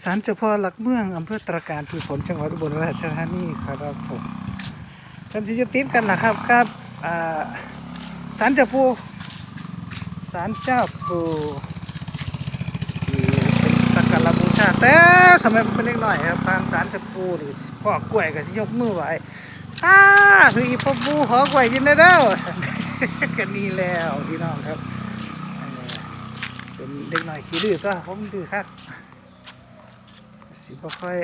ศาลเจ้าพ่อหลักเมืองอำเภอตราการพือผลจังหวัดอุบลราชธานีครับผมกันสิจะติดกันนะครับครับอ่าศาลเจ้าปู่ศาลเจ้าปู่ที่เป็นสักการะบูชาแต่สมัยผมเป็นเล็กน้อยครับทางศาลเจ้าปู่หรือพ่อกล้วยก็สิยกมือไหว้สาธุอีพ่อปู่ขอกล้วยกินได้เด้อกันนี่แล้วพี่น้องครับเป็นเด็กน้อยขี้ดื้อตัวผมดื้อครับ สิบ่ค่อย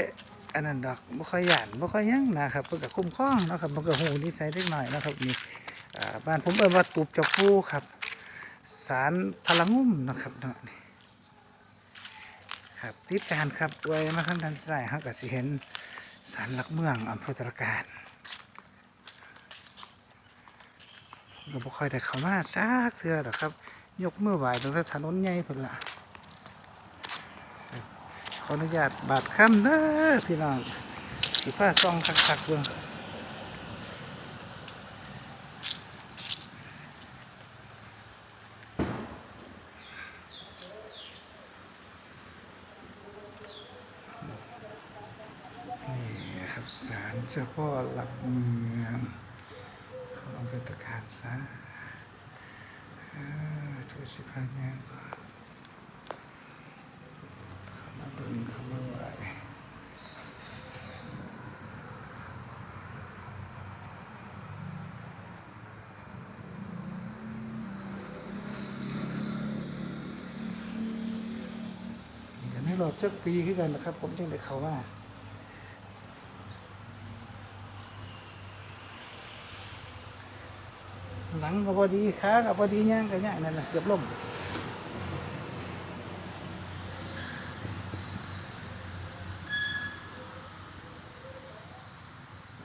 อันนั้นดอกบ่ค่อยหยานบ่ค่อยยังนะครับเพิ่นก็คุ้มครองเนาะครับมันก็ฮู้นิสัยเล็กน้อยนะครับนี่อ่าบ้านผมเอิ้นว่าตูบเจ้าปูครับศาลพลังงุ่มนะครับเนาะนี่ครับติดการครับไว้มาข้างด้านซ้ายเฮาก็สิเห็นศาลหลักเมืองอำเภอตรการก็บ่ค่อยได้เข้ามาซักเทื่อดอกครับ ยกมือไหว้ตั้งถนนใหญ่พุ่นล่ะ ออนุญาตบาดค่ำเด้อพี่น้องสีผ้าซองคักๆเบิ่งนี่ครับศาลเจ้าพ่อหลักเมืองของอำเภอตะการซะเออทุกสิพันยังมาเบิ่งเขามาไหวกันให้รอบจักปีขึ้นกันนะครับ ผมจึงได้เข้ามาหลังก็พอดีขาก็พอดีย่างก็ย่างนั่นแหละเกือบล่ม